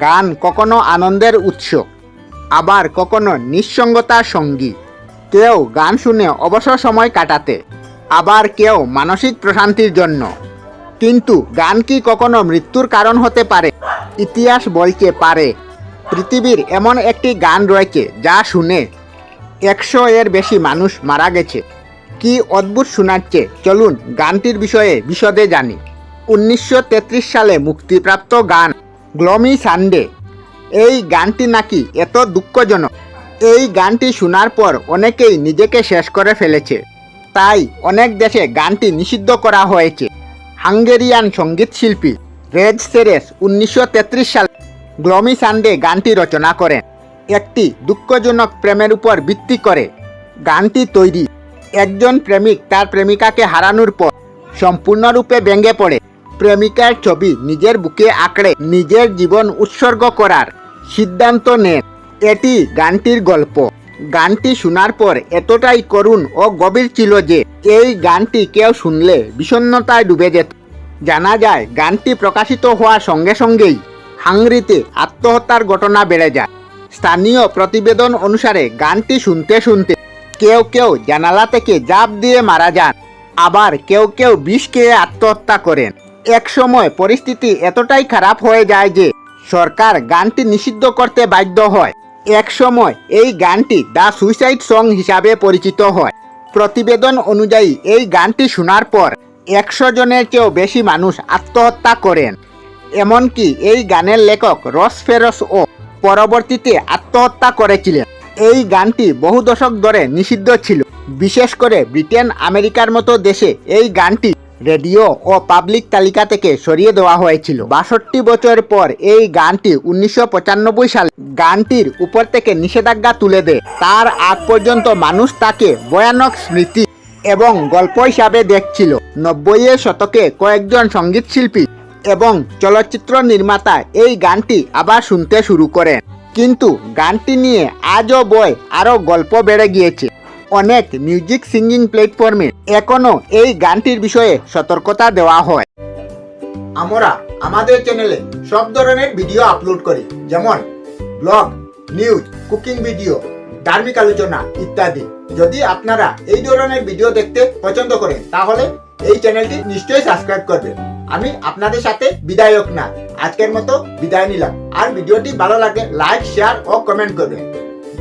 গান কখনো আনন্দের উৎস, আবার কখনো নিঃসঙ্গতার সঙ্গী। কেউ গান শুনে অবসর সময় কাটাতে, আবার কেউ মানসিক প্রশান্তির জন্য। কিন্তু গান কি কখনো মৃত্যুর কারণ হতে পারে? ইতিহাস বলতে পারে, পৃথিবীর এমন একটি গান রয়েছে যা শুনে একশো এর বেশি মানুষ মারা গেছে। কি অদ্ভুত শোনাচ্ছে, চলুন গানটির বিষয়ে বিশদে জানি। উনিশশো তেত্রিশ সালে মুক্তিপ্রাপ্ত গান গ্লমি সানডে। এই গানটি নাকি এত দুঃখজনক। এই গানটি শোনার পর অনেকেই নিজেকে শেষ করে ফেলেছে। তাই অনেক দেশে গানটি নিষিদ্ধ করা হয়েছে। হাঙ্গেরিয়ান সংগীত শিল্পী রেজ সেরেস উনিশশো তেত্রিশ সালে গ্লমি সানডে গানটি রচনা করেন। একটি দুঃখজনক প্রেমের উপর ভিত্তি করে গানটি তৈরি। একজন প্রেমিক তার প্রেমিকাকে হারানোর পর সম্পূর্ণরূপে ভেঙে পড়ে। প্রেমিকার ছবি নিজের বুকে আঁকড়ে নিজের জীবন উৎসর্গ করার সিদ্ধান্ত নেন। এটি গানটির গল্প। গানটি শোনার পর এতটাই করুণ ও গভীর ছিল যে এই গানটি কেউ শুনলে বিষণ্ণতায় ডুবে যেত। জানা যায়, গানটি প্রকাশিত হওয়ার সঙ্গে সঙ্গেই হাংরিতে আত্মহত্যার ঘটনা বেড়ে যায়। স্থানীয় প্রতিবেদন অনুসারে গানটি শুনতে শুনতে কেউ কেউ জানালা থেকে জাপ দিয়ে মারা যান। আবার কেউ কেউ বিষ খেয়ে আত্মহত্যা করেন। একসময় পরিস্থিতি এতটাই খারাপ হয়ে যায় যে সরকার গানটি নিষিদ্ধ করতে বাধ্য হয়। এক সময় এই গানটি দ্য সুইসাইড সং হিসাবে পরিচিত হয়। প্রতিবেদন অনুযায়ী এই গানটি শোনার পর একশো জনের চেয়েও বেশি মানুষ আত্মহত্যা করেন। এমনকি এই গানের লেখক রস ফেরস ও পরবর্তীতে আত্মহত্যা করেছিলেন। এই গানটি বহু দশক ধরে নিষিদ্ধ ছিল। বিশেষ করে ব্রিটেন, আমেরিকার মতো দেশে এই গানটি রেডিও ও পাবলিক তালিকা থেকে সরিয়ে দেওয়া হয়েছিল। বাষট্টি বছর পর এই গানটি উনিশশো সালে গানটির উপর থেকে নিষেধাজ্ঞা তুলে দেয়। তার আগ পর্যন্ত মানুষ তাকে ভয়ানক স্মৃতি এবং গল্প হিসাবে দেখছিল। নব্বইয়ের শতকে কয়েকজন সংগীত শিল্পী এবং চলচ্চিত্র নির্মাতা এই গানটি আবার শুনতে শুরু করেন। কিন্তু গানটি নিয়ে আজও বয় আরও গল্প বেড়ে গিয়েছে। অনেক মিউজিক সিঙ্গিং প্ল্যাটফর্মে এখনও এই গানটির বিষয়ে সতর্কতা দেওয়া হয়। আমরা আমাদের চ্যানেলে সব ধরনের ভিডিও আপলোড করি, যেমন ব্লগ নিউজ কুকিং ভিডিও ধার্মিক আলোচনা ইত্যাদি। যদি আপনারা এই ধরনের ভিডিও দেখতে পছন্দ করেন, তাহলে এই চ্যানেলটি নিশ্চয়ই সাবস্ক্রাইব করবেন। আমি আপনাদের সাথে বিদায়ক না, আজকের মতো বিদায় নিলাম। আর ভিডিওটি ভালো লাগে লাইক শেয়ার ও কমেন্ট করবেন।